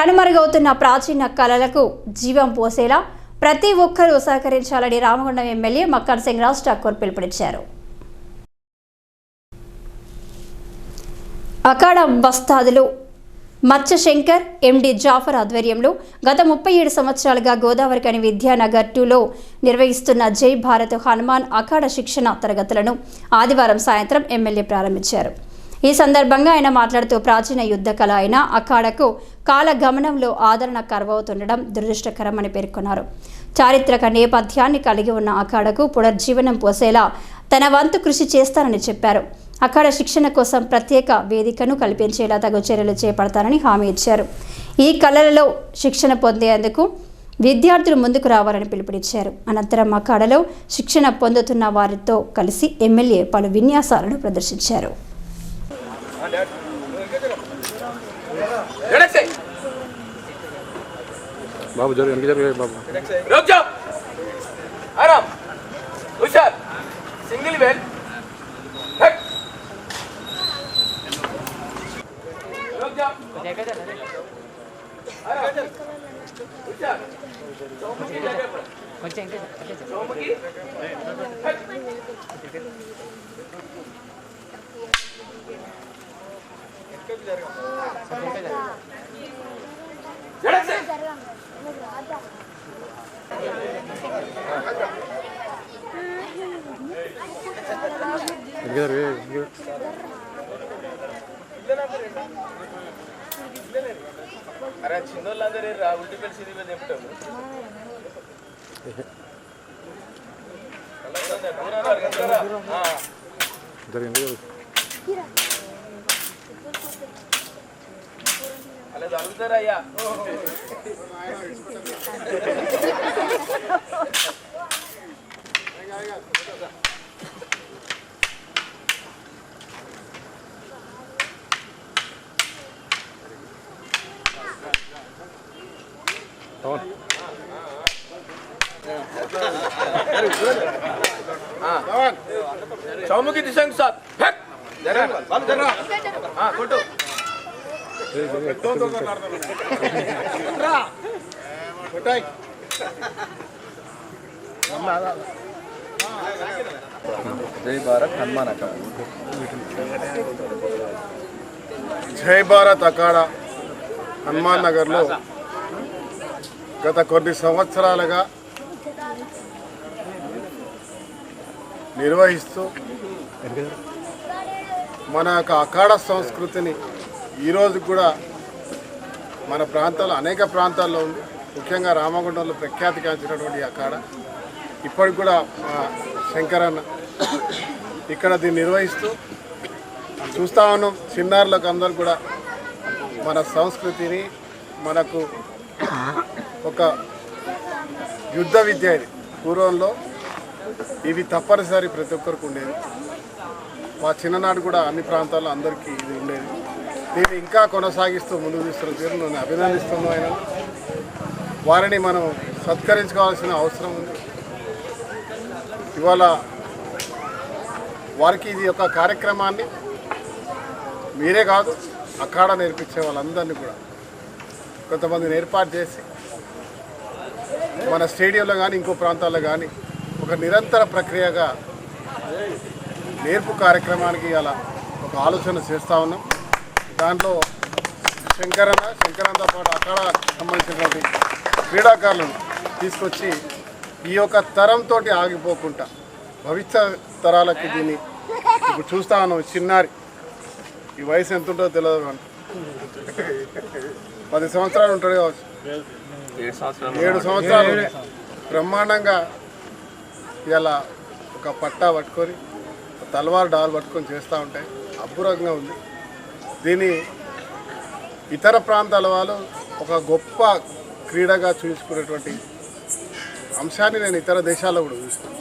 కనుమరుగవుతున్న ప్రాచీన కళలకు జీవం పోసేలా ప్రతి ఒక్కరూ సహకరించాలని రామగుండం ఎమ్మెల్యే మక్కర్ సింగ్ రాజ్ ఠాకూర్ పిలుపునిచ్చారు. అఖాడ బస్తాదులు మచ్చ శంకర్ ఎండి జాఫర్ ఆధ్వర్యంలో గత ముప్పై ఏడు సంవత్సరాలుగా గోదావరి గోదావరికని విద్యానగర్ టూలో నిర్వహిస్తున్న జై భారత్ హనుమాన్ అఖాడ శిక్షణ తరగతులను ఆదివారం సాయంత్రం ఎమ్మెల్యే ప్రారంభించారు. ఈ సందర్భంగా ఆయన మాట్లాడుతూ ప్రాచీన యుద్ధ కళ అయిన అఖాడకు కాలగమనంలో ఆదరణ కరవవుతుండడం దురదృష్టకరమని పేర్కొన్నారు. చారిత్రక నేపథ్యాన్ని కలిగి ఉన్న అఖాడకు పునర్జీవనం పోసేలా తన వంతు కృషి చేస్తానని చెప్పారు. అక్కడ శిక్షణ కోసం ప్రత్యేక వేదికను కల్పించేలా తగు చర్యలు చేపడతానని హామీ ఇచ్చారు. ఈ కళలలో శిక్షణ పొందేందుకు విద్యార్థులు ముందుకు రావాలని పిలుపునిచ్చారు. అనంతరం అఖాడలో శిక్షణ పొందుతున్న వారితో కలిసి ఎమ్మెల్యే పలు విన్యాసాలను ప్రదర్శించారు. बाबू, ज़रूर, इनकी ज़रूर बाबू। रुक जाओ। आराम। हुशार सिंगल वेल हट। रुक जाओ। आराम। चौमुखी जगह पर। चौमुखी। हट झड़क से इनकी जरूर इनकी అరే చిన్నోళ్ళందరూ రా ఉల్లిపల్లి సిరి మీద చెప్తాము जरूर అలా జరుగుతారా అయ్యా कौन చౌముఖి దిశంగ్ సార్ హట్ జరా బాబు జరా ఆ కొట్టు జై భారత్ హనుమాన్ అక్కడ జై భారత్ అఖాడ. హనుమాన్ నగర్లో గత కొన్ని సంవత్సరాలుగా నిర్వహిస్తూ మన యొక్క అఖాడ సంస్కృతిని ఈరోజు కూడా మన ప్రాంతాల్లో అనేక ప్రాంతాల్లో ఉంది. ముఖ్యంగా రామగుండంలో ప్రఖ్యాతిగాంచినటువంటి ఈ అక్కడ ఇప్పటికి కూడా మా శంకరన్న ఇక్కడ దీన్ని నిర్వహిస్తూ చూస్తా ఉన్నాం. చిన్నారులకు అందరు కూడా మన సంస్కృతిని మనకు ఒక యుద్ధ విద్య ఇది. పూర్వంలో ఇవి తప్పనిసరి ప్రతి ఒక్కరికి ఉండేది మా చిన్ననాడు కూడా అన్ని ప్రాంతాల్లో అందరికీ ఇది ఉండేది. దీన్ని ఇంకా కొనసాగిస్తూ ముందుకు తీస్తున్న తీరు నన్ను అభినందిస్తున్నాను ఆయన. వారిని మనం సత్కరించుకోవాల్సిన అవసరం ఉంది. ఇవాళ వారికి ఇది ఒక కార్యక్రమాన్ని మీరే కాదు అఖాడ నేర్పించే వాళ్ళందరినీ కూడా కొంతమందిని ఏర్పాటు చేసి మన స్టేడియంలో కానీ ఇంకో ప్రాంతాల్లో కానీ ఒక నిరంతర ప్రక్రియగా నేర్పు కార్యక్రమానికి అలా ఒక ఆలోచన చేస్తూ ఉన్నాం. దాంట్లో శంకరన్న శంకరన్నతో పాటు అక్కడ సంబంధించినటువంటి క్రీడాకారులను తీసుకొచ్చి ఈ యొక్క తరంతో ఆగిపోకుండా భవిష్యత్ తరాలకి దీన్ని ఇప్పుడు చూస్తా ఉన్నాం. చిన్నారి ఈ వయసు ఎంత ఉంటుందో తెలియదు కానీ పది సంవత్సరాలు ఉంటాడు కావచ్చు. ఏడు సంవత్సరాలు. బ్రహ్మాండంగా ఇలా ఒక పట్టా పట్టుకొని తలవారు డాల్ పట్టుకొని చేస్తూ ఉంటాయి. అబ్బురంగా ఉంది. దీన్ని ఇతర ప్రాంతాల వాళ్ళు ఒక గొప్ప క్రీడగా చూసుకునేటువంటి అంశాన్ని నేను ఇతర దేశాల్లో కూడా చూస్తాను.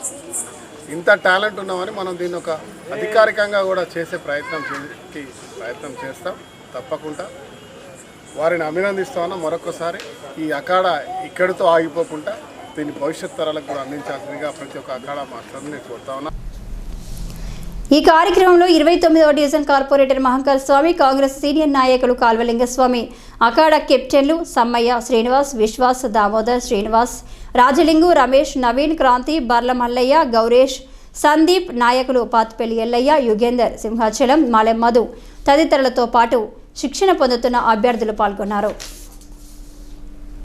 ఇంత టాలెంట్ ఉన్నామని మనం దీన్ని ఒక అధికారికంగా కూడా చేసే ప్రయత్నం చేసి ప్రయత్నం చేస్తాం. తప్పకుండా. వారిని అభినందిస్తామన్నా మరొకసారి ఈ అఖాడ ఇక్కడితో ఆగిపోకుండా దీన్ని భవిష్యత్ తరాలకు కూడా అందించాల్సిందిగా ప్రతి ఒక్క అఖాడ మాస్టర్ని నేను కోరుతా ఉన్నా. ఈ కార్యక్రమంలో ఇరవై తొమ్మిదవ division corporator Mahankal Swamy Congress senior నాయకులు కాల్వలింగస్వామి అఖాడ కెప్టెన్లు సమ్మయ్య శ్రీనివాస్ విశ్వాస్ దామోదర్ శ్రీనివాస్ రాజలింగు రమేష్ నవీన్ క్రాంతి బర్ల మల్లయ్య గౌరేష్ సందీప్ నాయకులు పాత్పల్లి ఎల్లయ్య యుగేందర్ సింహాచలం మాలెం మధు తదితరులతో పాటు శిక్షణ పొందుతున్న అభ్యర్థులు పాల్గొన్నారు.